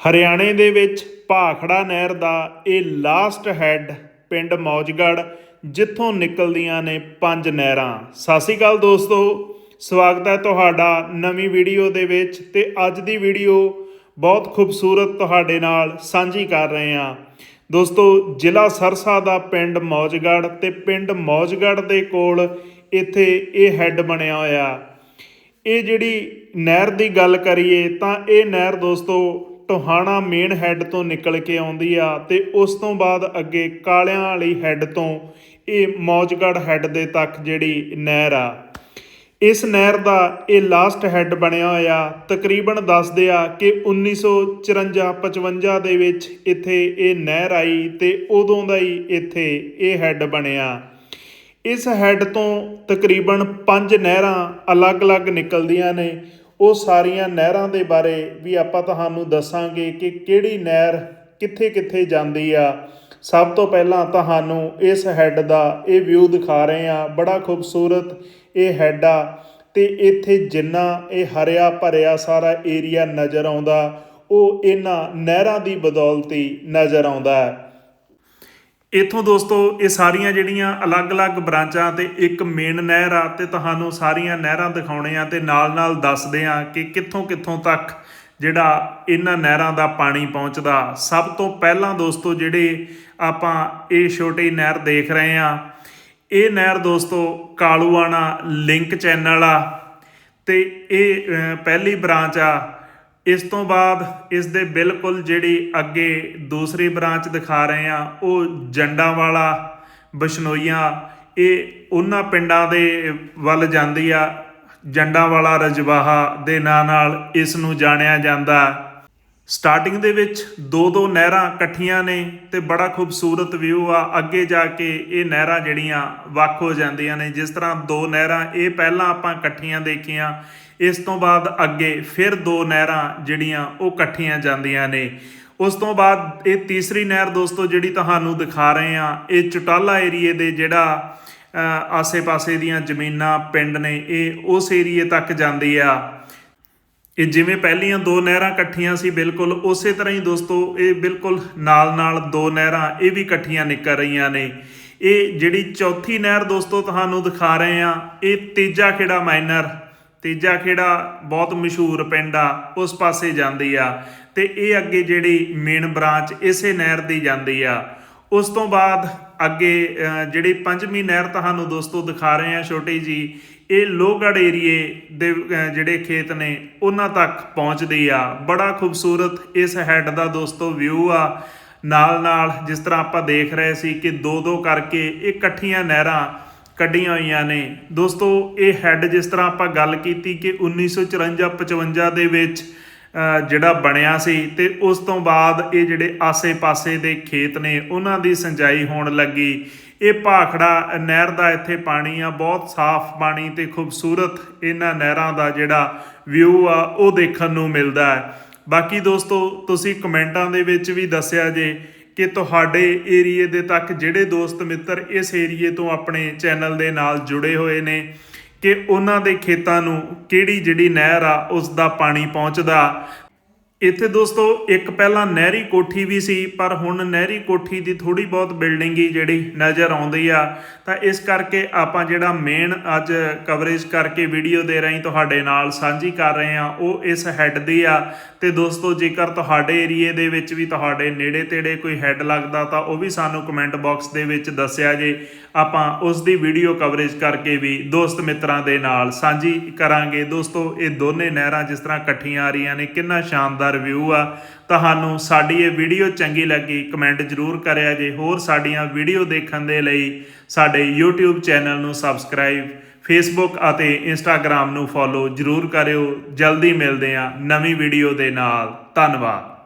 ਹਰਿਆਣੇ ਦੇ ਵਿੱਚ ਭਾਖੜਾ ਨਹਿਰ ਦਾ ਇਹ ਲਾਸਟ ਹੈੱਡ ਪਿੰਡ ਮੌਜਗੜ ਜਿੱਥੋਂ ਨਿਕਲਦੀਆਂ ਨੇ ਪੰਜ ਨਹਿਰਾਂ। ਸਤਿ ਸ਼੍ਰੀ ਅਕਾਲ ਦੋਸਤੋ, ਸਵਾਗਤ ਹੈ ਤੁਹਾਡਾ ਨਵੀਂ ਵੀਡੀਓ ਦੇ ਵਿੱਚ ਤੇ ਅੱਜ ਦੀ ਵੀਡੀਓ ਬਹੁਤ ਖੂਬਸੂਰਤ ਤੁਹਾਡੇ ਨਾਲ ਸਾਂਝੀ ਕਰ ਰਹੇ ਹਾਂ। ਦੋਸਤੋ, ਜ਼ਿਲ੍ਹਾ ਸਰਸਾ ਦਾ ਪਿੰਡ ਮੌਜਗੜ ਤੇ ਪਿੰਡ ਮੌਜਗੜ ਦੇ ਕੋਲ ਇੱਥੇ ਇਹ ਹੈੱਡ ਬਣਿਆ ਹੋਇਆ। ਇਹ ਜਿਹੜੀ ਨਹਿਰ ਦੀ ਗੱਲ ਕਰੀਏ ਤਾਂ ਇਹ ਨਹਿਰ ਦੋਸਤੋ ਟੋਹਾਣਾ ਮੇਨ ਹੈੱਡ ਤੋਂ ਨਿਕਲ ਕੇ ਆਉਂਦੀ ਆ ਤੇ ਉਸ ਤੋਂ ਬਾਅਦ ਅੱਗੇ ਕਾਲਿਆਂ ਵਾਲੀ ਹੈੱਡ ਤੋਂ ਇਹ ਮੌਜਗੜ ਹੈੱਡ ਦੇ ਤੱਕ ਜਿਹੜੀ ਨਹਿਰ ਆ। ਇਸ ਨਹਿਰ ਦਾ ਇਹ ਲਾਸਟ ਹੈੱਡ ਬਣਿਆ ਹੋਇਆ, ਤਕਰੀਬਨ ਦੱਸਦੇ ਆ ਕਿ 1954-55 ਦੇ ਵਿੱਚ ਇੱਥੇ ਇਹ ਨਹਿਰ ਆਈ ਤੇ ਉਦੋਂ ਦਾ ਹੀ ਇੱਥੇ ਇਹ ਹੈੱਡ ਬਣਿਆ। ਇਸ ਹੈੱਡ ਤੋਂ ਤਕਰੀਬਨ ਪੰਜ ਨਹਿਰਾਂ ਅਲੱਗ-ਅਲੱਗ ਨਿਕਲਦੀਆਂ ਨੇ। ਉਹ ਸਾਰੀਆਂ ਨਹਿਰਾਂ ਦੇ ਬਾਰੇ ਵੀ ਆਪਾਂ ਤੁਹਾਨੂੰ ਦੱਸਾਂਗੇ ਕਿ ਕਿਹੜੀ ਨਹਿਰ ਕਿੱਥੇ-ਕਿੱਥੇ ਜਾਂਦੀ ਆ। ਸਭ ਤੋਂ ਪਹਿਲਾਂ ਤੁਹਾਨੂੰ ਇਸ ਹੈੱਡ ਦਾ ਇਹ ਵਿਊ ਦਿਖਾ ਰਹੇ ਆ ਬੜਾ ਖੂਬਸੂਰਤ ਇਹ ਹੈੱਡ ਆ ਤੇ ਇੱਥੇ ਜਿੰਨਾ ਇਹ ਹਰਿਆ ਭਰਿਆ ਸਾਰਾ ਏਰੀਆ ਨਜ਼ਰ ਆਉਂਦਾ, ਉਹ ਇਹਨਾਂ ਨਹਿਰਾਂ ਦੀ ਬਦੌਲਤ ਹੀ ਨਜ਼ਰ ਆਉਂਦਾ ਹੈ। ਇਥੋਂ ਦੋਸਤੋ, ਇਹ ਸਾਰੀਆਂ ਜਿਹੜੀਆਂ ਅਲੱਗ-ਅਲੱਗ ਬ੍ਰਾਂਚਾਂ ਤੇ ਇੱਕ ਮੇਨ ਨਹਿਰ ਆ ਤੇ ਤੁਹਾਨੂੰ ਸਾਰੀਆਂ ਨਹਿਰਾਂ ਦਿਖਾਉਣੇ ਆ ਤੇ ਨਾਲ-ਨਾਲ ਦੱਸਦੇ ਆ ਕਿ ਕਿੱਥੋਂ-ਕਿੱਥੋਂ ਤੱਕ ਜਿਹੜਾ ਇਹਨਾਂ ਨਹਿਰਾਂ ਦਾ ਪਾਣੀ ਪਹੁੰਚਦਾ। ਸਭ ਤੋਂ ਪਹਿਲਾਂ ਦੋਸਤੋ, ਜਿਹੜੇ ਆਪਾਂ ਇਹ ਛੋਟੀ ਨਹਿਰ ਦੇਖ ਰਹੇ ਆ, ਇਹ ਨਹਿਰ ਦੋਸਤੋ ਕਾਲੂਆਣਾ ਲਿੰਕ ਚੈਨਲ ਆ ਤੇ ਇਹ ਪਹਿਲੀ ਬ੍ਰਾਂਚ ਆ। ਇਸ ਤੋਂ ਬਾਅਦ ਇਸ ਦੇ ਬਿਲਕੁਲ ਜਿਹੜੀ ਅੱਗੇ ਦੂਸਰੀ ਬ੍ਰਾਂਚ ਦਿਖਾ ਰਹੇ ਆ ਉਹ ਜੰਡਾਂ ਵਾਲਾ ਬਸ਼ਨੋਈਆਂ, ਇਹ ਉਹਨਾਂ ਪਿੰਡਾਂ ਦੇ ਵੱਲ ਜਾਂਦੀ ਆ ਜੰਡਾਂ ਵਾਲਾ ਰਜਵਾਹਾ ਦੇ ਨਾਂ ਨਾਲ ਇਸ ਨੂੰ ਜਾਣਿਆ ਜਾਂਦਾ। ਸਟਾਰਟਿੰਗ ਦੇ ਵਿੱਚ ਦੋ ਦੋ ਨਹਿਰਾਂ ਇਕੱਠੀਆਂ ਨੇ ਤੇ ਬੜਾ ਖੂਬਸੂਰਤ ਵਿਊ ਆ। ਅੱਗੇ ਜਾ ਕੇ ਇਹ ਨਹਿਰਾਂ ਜਿਹੜੀਆਂ ਵੱਖ ਹੋ ਜਾਂਦੀਆਂ ਨੇ। ਜਿਸ ਤਰ੍ਹਾਂ ਦੋ ਨਹਿਰਾਂ, ਇਹ ਪਹਿਲਾਂ ਆਪਾਂ ਇਕੱਠੀਆਂ ਦੇਖੀਆਂ। ਇਸ ਤੋਂ ਬਾਅਦ ਅੱਗੇ ਫਿਰ ਦੋ ਨਹਿਰਾਂ ਜਿਹੜੀਆਂ ਉਹ ਇਕੱਠੀਆਂ ਜਾਂਦੀਆਂ ਨੇ। ਉਸ ਤੋਂ ਬਾਅਦ ਇਹ ਤੀਸਰੀ ਨਹਿਰ ਦੋਸਤੋ ਜਿਹੜੀ ਤੁਹਾਨੂੰ ਦਿਖਾ ਰਹੇ ਆ ਇਹ ਚਟਾਲਾ ਏਰੀਏ ਦੇ ਜਿਹੜਾ ਆਸੇ-ਪਾਸੇ ਦੀਆਂ ਜ਼ਮੀਨਾਂ, ਪਿੰਡ ਨੇ, ਇਹ ਉਸ ਏਰੀਏ ਤੱਕ ਜਾਂਦੀ ਆ। ਇਹ ਜਿਵੇਂ ਪਹਿਲੀਆਂ ਦੋ ਨਹਿਰਾਂ ਇਕੱਠੀਆਂ ਸੀ, ਬਿਲਕੁਲ ਉਸੇ ਤਰ੍ਹਾਂ ਹੀ ਦੋਸਤੋ, ਇਹ ਬਿਲਕੁਲ ਨਾਲ-ਨਾਲ ਦੋ ਨਹਿਰਾਂ, ਇਹ ਵੀ ਇਕੱਠੀਆਂ ਨਿਕਲ ਰਹੀਆਂ ਨੇ। ਇਹ ਜਿਹੜੀ ਚੌਥੀ ਨਹਿਰ ਦੋਸਤੋ ਤੁਹਾਨੂੰ ਦਿਖਾ ਰਹੇ ਆ ਇਹ ਤੀਜਾ ਖੇੜਾ ਮਾਈਨਰ, ਤੀਜਾ ਖੇੜਾ ਬਹੁਤ ਮਸ਼ਹੂਰ ਪਿੰਡ ਆ, ਉਸ ਪਾਸੇ ਜਾਂਦੀ ਆ। ਤੇ ਇਹ ਅੱਗੇ ਜਿਹੜੀ ਮੇਨ ਬ੍ਰਾਂਚ ਇਸੇ ਨਹਿਰ ਦੀ ਜਾਂਦੀ ਆ। ਉਸ ਤੋਂ ਬਾਅਦ ਅੱਗੇ ਜਿਹੜੀ ਪੰਜਵੀਂ ਨਹਿਰ ਤੁਹਾਨੂੰ ਦੋਸਤੋ ਦਿਖਾ ਰਹੇ ਹਾਂ ਛੋਟੀ ਜੀ, ਇਹ ਲੋਹਗੜ ਏਰੀਏ ਦੇ ਜਿਹੜੇ ਖੇਤ ਨੇ, ਉਹਨਾਂ ਤੱਕ ਪਹੁੰਚਦੀ ਆ। ਬੜਾ ਖੂਬਸੂਰਤ ਇਸ ਹੈੱਡ ਦਾ ਦੋਸਤੋ ਵਿਊ ਆ। ਨਾਲ ਨਾਲ ਜਿਸ ਤਰ੍ਹਾਂ ਆਪਾਂ ਦੇਖ ਰਹੇ ਸੀ ਕਿ ਦੋ ਦੋ ਕਰਕੇ ਇਹ ਇਕੱਠੀਆਂ ਨਹਿਰਾਂ ਕੱਢੀਆਂ ਹੋਈਆਂ ਨੇ। ਦੋਸਤੋ, ਇਹ ਹੈੱਡ ਜਿਸ ਤਰ੍ਹਾਂ ਆਪਾਂ ਗੱਲ ਕੀਤੀ ਕਿ 1954-55 ਦੇ ਵਿੱਚ ਜਿਹੜਾ ਬਣਿਆ ਸੀ ਤੇ ਉਸ ਤੋਂ ਬਾਅਦ ਇਹ ਜਿਹੜੇ ਆਸੇ-ਪਾਸੇ ਦੇ ਖੇਤ ਨੇ, ਉਹਨਾਂ ਦੀ ਸਿੰਜਾਈ ਹੋਣ ਲੱਗੀ। ਇਹ ਭਾਖੜਾ ਨਹਿਰ ਦਾ ਇੱਥੇ ਪਾਣੀ ਆ, ਬਹੁਤ ਸਾਫ਼ ਪਾਣੀ ਤੇ ਖੂਬਸੂਰਤ ਇਹਨਾਂ ਨਹਿਰਾਂ ਦਾ ਜਿਹੜਾ ਵਿਊ ਆ, ਉਹ ਦੇਖਣ ਨੂੰ ਮਿਲਦਾ ਹੈ। ਬਾਕੀ ਦੋਸਤੋ, ਤੁਸੀਂ ਕਮੈਂਟਾਂ ਦੇ ਵਿੱਚ ਵੀ ਦੱਸਿਆ ਜੇ ਕਿ ਤੁਹਾਡੇ ਏਰੀਏ ਦੇ ਤੱਕ ਜਿਹੜੇ ਦੋਸਤ ਮਿੱਤਰ ਇਸ ਏਰੀਏ ਤੋਂ ਆਪਣੇ ਚੈਨਲ ਦੇ ਨਾਲ ਜੁੜੇ ਹੋਏ ਨੇ ਕਿ ਉਹਨਾਂ ਦੇ ਖੇਤਾਂ ਨੂੰ ਕਿਹੜੀ ਜਿਹੜੀ ਨਹਿਰ ਆ ਉਸ ਦਾ ਪਾਣੀ ਪਹੁੰਚਦਾ। ਇੱਥੇ ਦੋਸਤੋ, ਇੱਕ ਪਹਿਲਾਂ ਨਹਿਰੀ ਕੋਠੀ ਵੀ ਸੀ, ਪਰ ਹੁਣ ਨਹਿਰੀ ਕੋਠੀ ਦੀ ਥੋੜੀ ਬਹੁਤ ਬਿਲਡਿੰਗ ਹੀ ਜਿਹੜੀ ਨਜ਼ਰ ਆਉਂਦੀ ਆ। ਤਾਂ ਇਸ ਕਰਕੇ ਆਪਾਂ ਜਿਹੜਾ ਮੇਨ ਅੱਜ ਕਵਰੇਜ ਕਰਕੇ ਵੀਡੀਓ ਦੇ ਰਹੀ ਤੁਹਾਡੇ ਨਾਲ ਸਾਂਝੀ ਕਰ ਰਹੇ ਆ ਉਹ ਇਸ ਹੈੱਡ ਦੀ ਆ। ਤੇ ਦੋਸਤੋ, ਜੇਕਰ ਤੁਹਾਡੇ ਏਰੀਏ ਦੇ ਵਿੱਚ ਵੀ ਤੁਹਾਡੇ ਨੇੜੇ ਤੇੜੇ ਕੋਈ ਹੈੱਡ ਲੱਗਦਾ, ਤਾਂ ਉਹ ਵੀ ਸਾਨੂੰ ਕਮੈਂਟ ਬਾਕਸ ਦੇ ਵਿੱਚ ਦੱਸਿਆ ਜੇ। ਆਪਾਂ ਉਸ ਦੀ ਵੀਡੀਓ ਕਵਰੇਜ ਕਰਕੇ ਵੀ ਦੋਸਤ ਮਿੱਤਰਾਂ ਦੇ ਨਾਲ ਸਾਂਝੀ ਕਰਾਂਗੇ। ਦੋਸਤੋ, ਇਹ ਦੋਨੇ ਨਹਿਰਾਂ ਜਿਸ ਤਰ੍ਹਾਂ ਇਕੱਠੀਆਂ ਆ ਰਹੀਆਂ ਨੇ, ਕਿੰਨਾ ਸ਼ਾਨਦਾਰ ਰਿਵਿਊ ਆ। ਤੁਹਾਨੂੰ ਸਾਡੀ ਇਹ ਵੀਡੀਓ ਚੰਗੀ ਲੱਗੀ ਕਮੈਂਟ ਜ਼ਰੂਰ ਕਰਿਆ ਜੇ। ਹੋਰ ਸਾਡੀਆਂ ਵੀਡੀਓ ਦੇਖਣ ਦੇ ਲਈ ਸਾਡੇ YouTube ਚੈਨਲ ਨੂੰ ਸਬਸਕ੍ਰਾਈਬ Facebook ਅਤੇ Instagram ਨੂੰ ਫੋਲੋ ਜ਼ਰੂਰ ਕਰਿਓ। ਜਲਦੀ ਮਿਲਦੇ ਹਾਂ ਨਵੀਂ ਵੀਡੀਓ ਦੇ ਨਾਲ। ਧੰਨਵਾਦ।